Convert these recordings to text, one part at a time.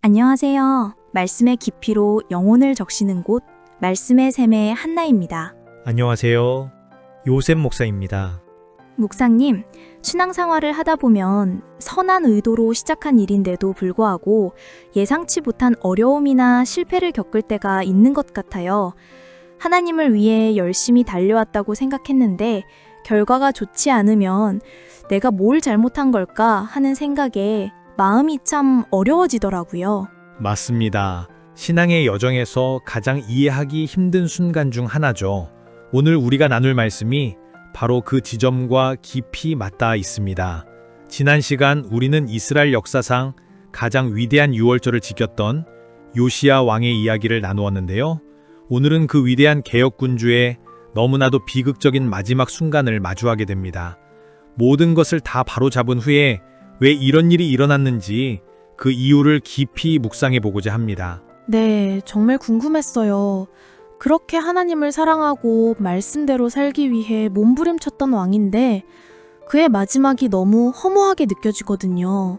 안녕하세요. 말씀의 깊이로 영혼을 적시는 곳, 말씀의 샘의 한나입니다. 안녕하세요. 요셉 목사입니다. 목사님, 신앙생활을 하다 보면 선한 의도로 시작한 일인데도 불구하고 예상치 못한 어려움이나 실패를 겪을 때가 있는 것 같아요. 하나님을 위해 열심히 달려왔다고 생각했는데 결과가 좋지 않으면 내가 뭘 잘못한 걸까 하는 생각에 마음이 참 어려워지더라고요. 맞습니다. 신앙의 여정에서 가장 이해하기 힘든 순간 중 하나죠. 오늘 우리가 나눌 말씀이 바로 그 지점과 깊이 맞닿아 있습니다. 지난 시간 우리는 이스라엘 역사상 가장 위대한 유월절을 지켰던 요시야 왕의 이야기를 나누었는데요. 오늘은 그 위대한 개혁군주의 너무나도 비극적인 마지막 순간을 마주하게 됩니다. 모든 것을 다 바로잡은 후에 왜 이런 일이 일어났는지 그 이유를 깊이 묵상해 보고자 합니다. 네, 정말 궁금했어요. 그렇게 하나님을 사랑하고 말씀대로 살기 위해 몸부림쳤던 왕인데 그의 마지막이 너무 허무하게 느껴지거든요.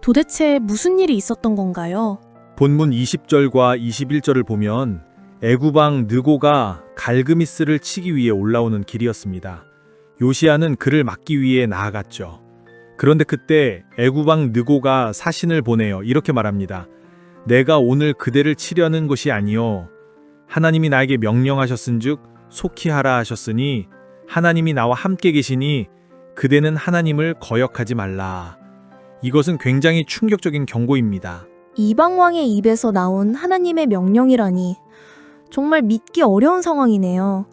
도대체 무슨 일이 있었던 건가요? 본문 20절과 21절을 보면 애구방 느고가 갈그미스를 치기 위해 올라오는 길이었습니다. 요시아는 그를 막기 위해 나아갔죠. 그런데 그때 애구방 느고가 사신을 보내어 이렇게 말합니다. 내가 오늘 그대를 치려는 것이 아니요 하나님이 나에게 명령하셨은즉 속히 하라 하셨으니 하나님이 나와 함께 계시니 그대는 하나님을 거역하지 말라. 이것은 굉장히 충격적인 경고입니다. 이방 왕의 입에서 나온 하나님의 명령이라니 정말 믿기 어려운 상황이네요.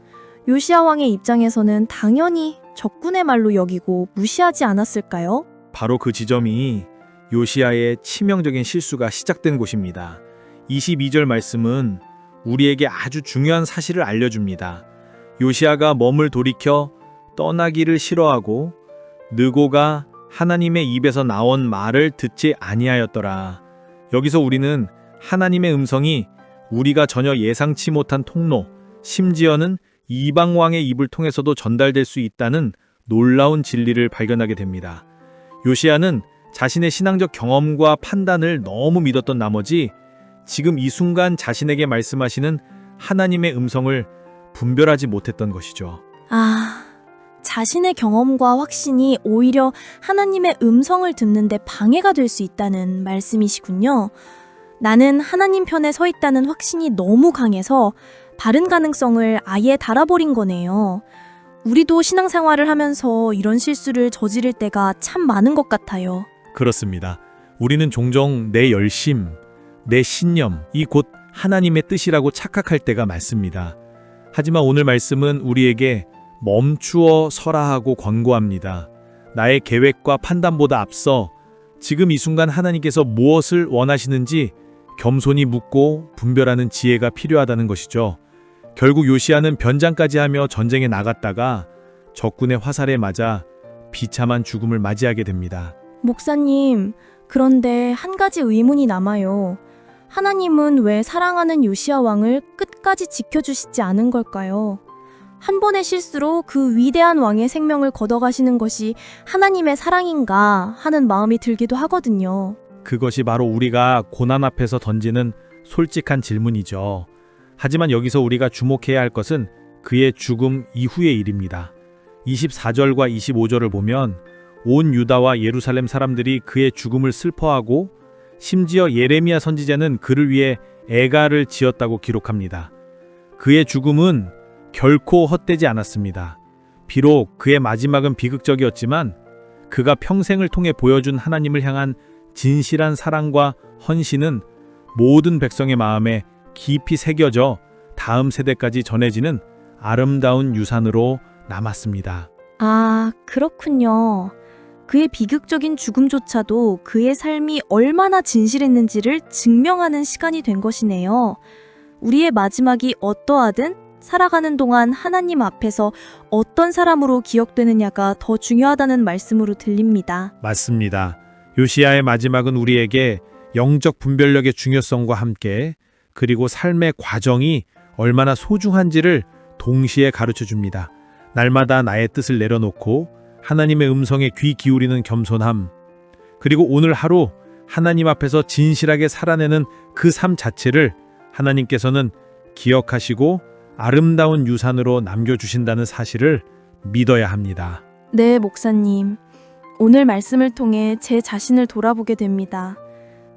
요시아 왕의 입장에서는 당연히 적군의 말로 여기고 무시하지 않았을까요? 바로 그 지점이 요시아의 치명적인 실수가 시작된 곳입니다. 22절 말씀은 우리에게 아주 중요한 사실을 알려줍니다. 요시아가 몸을 돌이켜 떠나기를 싫어하고 느고가 하나님의 입에서 나온 말을 듣지 아니하였더라. 여기서 우리는 하나님의 음성이 우리가 전혀 예상치 못한 통로, 심지어는 이방 왕의 입을 통해서도 전달될 수 있다는 놀라운 진리를 발견하게 됩니다. 요시아는 자신의 신앙적 경험과 판단을 너무 믿었던 나머지 지금 이 순간 자신에게 말씀하시는 하나님의 음성을 분별하지 못했던 것이죠. 아, 자신의 경험과 확신이 오히려 하나님의 음성을 듣는데 방해가 될 수 있다는 말씀이시군요. 나는 하나님 편에 서 있다는 확신이 너무 강해서 바른 가능성을 아예 달아버린 거네요. 우리도 신앙생활을 하면서 이런 실수를 저지를 때가 참 많은 것 같아요. 그렇습니다. 우리는 종종 내 열심, 내 신념, 이 곧 하나님의 뜻이라고 착각할 때가 많습니다. 하지만 오늘 말씀은 우리에게 멈추어 서라 하고 권고합니다. 나의 계획과 판단보다 앞서 지금 이 순간 하나님께서 무엇을 원하시는지 겸손히 묻고 분별하는 지혜가 필요하다는 것이죠. 결국 요시아는 변장까지 하며 전쟁에 나갔다가 적군의 화살에 맞아 비참한 죽음을 맞이하게 됩니다. 목사님, 그런데 한 가지 의문이 남아요. 하나님은 왜 사랑하는 요시아 왕을 끝까지 지켜주시지 않은 걸까요? 한 번의 실수로 그 위대한 왕의 생명을 걷어가시는 것이 하나님의 사랑인가 하는 마음이 들기도 하거든요. 그것이 바로 우리가 고난 앞에서 던지는 솔직한 질문이죠. 하지만 여기서 우리가 주목해야 할 것은 그의 죽음 이후의 일입니다. 24절과 25절을 보면 온 유다와 예루살렘 사람들이 그의 죽음을 슬퍼하고 심지어 예레미야 선지자는 그를 위해 애가를 지었다고 기록합니다. 그의 죽음은 결코 헛되지 않았습니다. 비록 그의 마지막은 비극적이었지만 그가 평생을 통해 보여준 하나님을 향한 진실한 사랑과 헌신은 모든 백성의 마음에 깊이 새겨져 다음 세대까지 전해지는 아름다운 유산으로 남았습니다. 아, 그렇군요. 그의 비극적인 죽음조차도 그의 삶이 얼마나 진실했는지를 증명하는 시간이 된 것이네요. 우리의 마지막이 어떠하든 살아가는 동안 하나님 앞에서 어떤 사람으로 기억되느냐가 더 중요하다는 말씀으로 들립니다. 맞습니다. 요시아의 마지막은 우리에게 영적 분별력의 중요성과 함께 그리고 삶의 과정이 얼마나 소중한지를 동시에 가르쳐 줍니다. 날마다 나의 뜻을 내려놓고 하나님의 음성에 귀 기울이는 겸손함, 그리고 오늘 하루 하나님 앞에서 진실하게 살아내는 그 삶 자체를 하나님께서는 기억하시고 아름다운 유산으로 남겨주신다는 사실을 믿어야 합니다. 네, 목사님. 오늘 말씀을 통해 제 자신을 돌아보게 됩니다.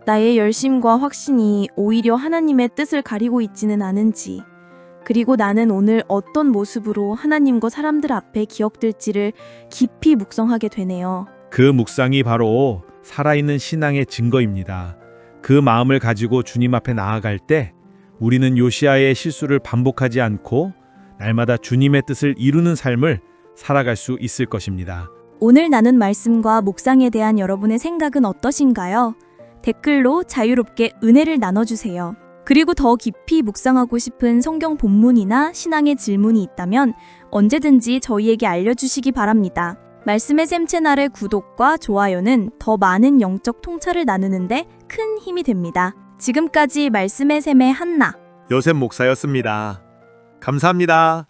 나의 열심과 확신이 오히려 하나님의 뜻을 가리고 있지는 않은지, 그리고 나는 오늘 어떤 모습으로 하나님과 사람들 앞에 기억될지를 깊이 묵성하게 되네요. 그 묵상이 바로 살아있는 신앙의 증거입니다. 그 마음을 가지고 주님 앞에 나아갈 때 우리는 요시아의 실수를 반복하지 않고 날마다 주님의 뜻을 이루는 삶을 살아갈 수 있을 것입니다. 오늘 나눈 말씀과 묵상에 대한 여러분의 생각은 어떠신가요? 댓글로 자유롭게 은혜를 나눠주세요. 그리고 더 깊이 묵상하고 싶은 성경 본문이나 신앙의 질문이 있다면 언제든지 저희에게 알려주시기 바랍니다. 말씀의 샘 채널의 구독과 좋아요는 더 많은 영적 통찰을 나누는데 큰 힘이 됩니다. 지금까지 말씀의 샘의 한나. 요셉 목사였습니다. 감사합니다.